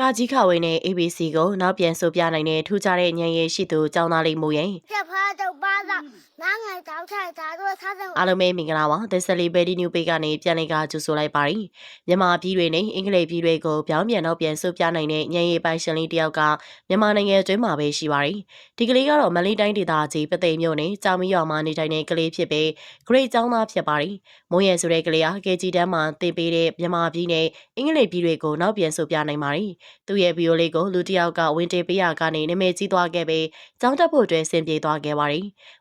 ကာကြီးခဝင်းနဲ့ ABC ကိုနောက်ပြန်ဆိုပြနိုင်တဲ့ထူးခြားတဲ့ဉာဏ်ရည်ရှိသူကျောင်းသားလေးမိုးရင်ပြဖားတော့ပါတော့ငါငယ်တောက်ထိုက်တာတို့ထားတဲ့အားလုံးပဲမင်္ဂလာပါ The Celebrity New Page ကနေပြန်လည်ကကြိုဆိုလိုက်ပါရီမြန်မာပြည်တွေနဲ့အင်္ဂလိပ်ပြည်တွေကိုပြောင်းပြန်တော့ပြန်ဆိုပြနိုင်တဲ့ဉာဏ်ရည်ပိုင်ရှင်လေးတစ်ယောက်ကမြန်မာနိုင်ငံအတွင်းမှာပဲရှိပါရီဒီကလေးကတော့မလေးတိုင်းဒေသကြီးပသိမ်မြို့နယ်ကြောင်မီရွာမှာနေထိုင်တဲ့ကလေးဖြစ်ပြီး grade ကျောင်းသားဖြစ်ပါရီမိုးရယ်ဆိုတဲ့ကလေးဟာ KG တန်းမှာသင်ပေးတဲ့မြန်မာပြည်နဲ့အင်္ဂလိပ်ပြည်တွေကိုနောက်ပြန်ဆိုပြနိုင်ပါရီသူ့ရဲ့ဗီယိုလေးကိုလူတစ်ယောက်ကဝင်တေးပေးရကနေနာမည်ကြီးသွားခဲ့ပြီးကျောင်းတက်ဖို့အတွက်ဆင်ပြေသွားခဲ့ပါရီ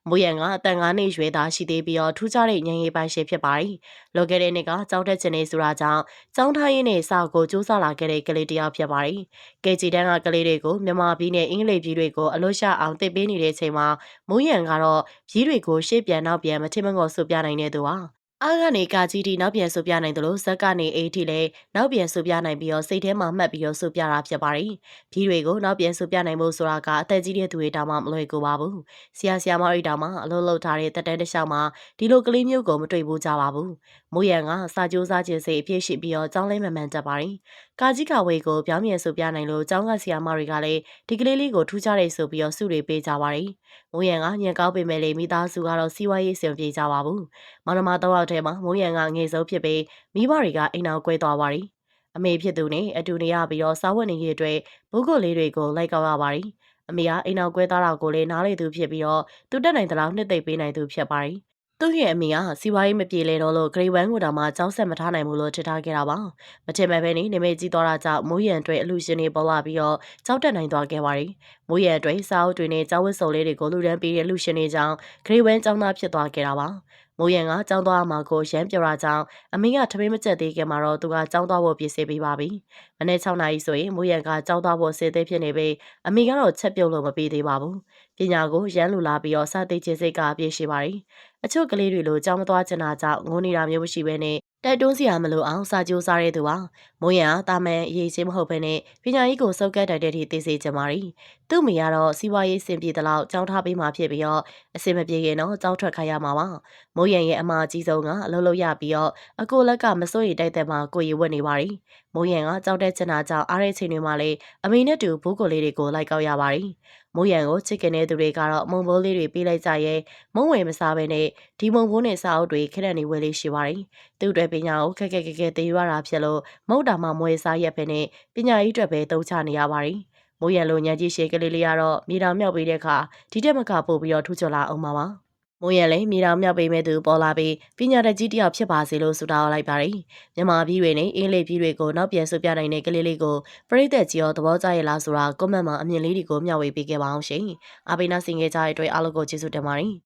မိုးရယ်ကအသက်9နှစ်ရွယ်သားရှိသေးပြီးတော့ထူးခြားတဲ့ဉာဏ်ရည်ပိုင်ရှင်ဖြစ်ပါရီလောခဲ့တဲ့နှစ်ကကျောင်းတက်ချင်နေဆိုတာကြောင့်ကျောင်းထားရင်းနဲ့စာကိုစူးစမ်းလာခဲ့တဲ့ကလေးတစ်ယောက်ဖြစ်ပါရီကေဂျီတန်းကကလေးတွေကိုမြန်မာပြည်နဲ့အင်္ဂလိပ်ပြည်တွေကိုအလို့ရှအောင်သင်ပေးနေတဲ့အချိန်မှာမိုးရယ်ကတော့ပြည်တွေကိုရှေ့ပြန်နောက်ပြန်မထင်မငေါ်ဆိုပြနိုင်တဲ့သူပါ အားကနေကာကြီးတီနောက်ပြန်ဆိုပြနိုင်တယ်လို့ဇက်ကနေအိတ်တီလည်းနောက်ပြန်ဆိုပြနိုင်ပြီးတော့စိတ်ထဲမှာမှတ်ပြီးတော့ဆိုပြတာဖြစ်ပါတယ်။ဖြီးတွေကိုနောက်ပြန်ဆိုပြနိုင်ဖို့ဆိုတာကအသက်ကြီးတဲ့သူတွေတောင်မှမလွယ်ကူပါဘူး။ဆရာဆရာမတွေတောင်မှအလုပ်လုပ်ထားတဲ့တက်တန်းတစ်လျှောက်မှာဒီလိုကလေးမျိုးကိုမတွေ့ဘူးကြပါဘူး။မိုးရန်ကစာကြိုးစားခြင်းစိတ်အပြည့်ရှိပြီးတော့ကြောင်းလဲမှန်မှန်တက်ပါတယ်။ကာကြီးကဝေကိုပြောင်းပြန်ဆိုပြနိုင်လို့ကျောင်းကဆရာမတွေကလည်းဒီကလေးလေးကိုထူးခြားတယ်ဆိုပြီးတော့စုတွေပေးကြပါတယ်။မိုးရန်ကညံကောင်းပေမဲ့လေမိသားစုကတော့စီးပွားရေးစင်ပြေကြပါဘူး။မောင်နှမတော့အောက်ထဲမှာမိုးရန်ကငယ်ဆုံးဖြစ်ပြီးမိဘတွေကအိမ်အောင်ကွဲသွားပါတယ်။အမေဖြစ်သူနဲ့အတူနေရပြီးတော့စားဝတ်နေရေးအတွက်ဘုတ်ကုတ်လေးတွေကိုလိုက်ကောက်ရပါတယ်။အမေကအိမ်အောင်ကွဲသွားတာကိုလည်းနားလေသူဖြစ်ပြီးတော့သူတက်နိုင်တဲ့လောက်နှစ်သိမ့်ပေးနိုင်သူဖြစ်ပါတယ်။ သူ့ရဲ့အမေကစီဝါရေးမပြေလဲတော့လို့ဂရိဝမ်ကိုတောင်မှကြောင်းဆက်မထားနိုင်ဘူးလို့ထင်ထားခဲ့တာပါ။မထင်မဲ့ပဲနေနေမေကြီးသွားတာကြောင့်မိုးရံအတွက်အလူရှင်တွေပေါ်လာပြီးတော့ကြောက်တက်နိုင်သွားခဲ့ပါတယ်။မိုးရံအတွက်စာအုပ်တွေနဲ့ကျောင်းဝတ်စုံလေးတွေကိုလူဒန်းပေးတဲ့လူရှင်တွေကြောင့်ဂရိဝမ်ကျောင်းသားဖြစ်သွားခဲ့တာပါ။မိုးရံကကျောင်းသွားမှာကိုရမ်းပြောတာကြောင့်အမေကထမင်းမကျက်သေးခင်မှာတော့သူကကျောင်းသွားဖို့ပြင်ဆင်ပေးပါပြီ။မနေ့6နာရီဆိုရင်မိုးရံကကျောင်းသွားဖို့စေသေးဖြစ်နေပြီးအမေကတော့ချက်ပြုတ်လို့မပေးသေးပါဘူး။ပညာကိုရမ်းလူလာပြီးတော့စသိခြင်းစိတ်ကအပြည့်ရှိပါတယ်။အချို့ကလေးတွေလိုကြောင်းမသွားချင်တာကြောင့်ငိုနေတာမျိုးမရှိဘဲနဲ့တိုက်တွန်းစရာမလိုအောင်စာကြိုးစားတဲ့သူပါမိုးရံတာမန်အရေးချင်းမဟုတ်ဘဲနဲ့ပညာရေးကိုစုပ်ကပ်တိုက်တဲ့ထိသိစေချင်ပါရီသူ့မိကတော့စီးပွားရေးစင်ပြေတဲ့လောက်ကြောင်းထားပေးမှဖြစ်ပြီးတော့အစင်မပြေခင်တော့ကြောင်းထွက်ခိုင်းရမှာပါမိုးရံရဲ့အမအကြီးဆုံးကအလုပ်လုပ်ရပြီးတော့အကိုလက်ကမစိုးရိမ်တိုက်တဲ့မှာကိုရီဝတ်နေပါရီမိုးရံကကြောက်တဲ့ချင်တာကြောင့်အားရချိန်တွေမှာလေအမေနဲ့တူဘူးကိုလေးတွေကိုလိုက်ကောက်ရပါရီမိုးရံကိုချစ်ခင်တဲ့သူတွေကတော့မုံဘိုးလေးတွေပေးလိုက်ကြရဲမုံဝယ်မစားဘဲနဲ့ဒီမုံဘိုးနဲ့စာအုပ်တွေခက်တဲ့နေဝယ်လေးရှိပါတယ်။သူ့အတွက်ပညာကိုခက်ခက်ခက်ခက်သိရတာဖြစ်လို့မုတ်တာမှမွေစားရက်ပဲနဲ့ပညာရေးအတွက်ပဲတုံးချနေရပါတယ်။ မိုးရံလိုညံကြီးရှေကလေးလေးကတော့မြေတောင်မြောက်ပေးတဲ့အခါဒီတက်မကပို့ပြီးတော့ထူးချွန်လာအောင်ပါပါ။မိုးရံလည်းမြေတောင်မြောက်ပေးမဲ့သူပေါ်လာပြီးပညာတတ်ကြီးတယောက်ဖြစ်ပါစေလို့ဆုတောင်းလိုက်ပါတယ်။မြန်မာပြည်တွေနဲ့အင်္ဂလိပ်ပြည်တွေကိုနောက်ပြန်ဆုပြနိုင်တဲ့ကလေးလေးကိုပရိသတ်ကြီးရောသဘောကျရဲ့လားဆိုတာကွန်မန့်မှာအမြင်လေးတွေကိုမျှဝေပေးခဲ့ပါအောင်ရှင်။အပိနာစင်ခဲ့ကြတဲ့အတွက်အားလုံးကိုကျေးဇူးတင်ပါတယ်။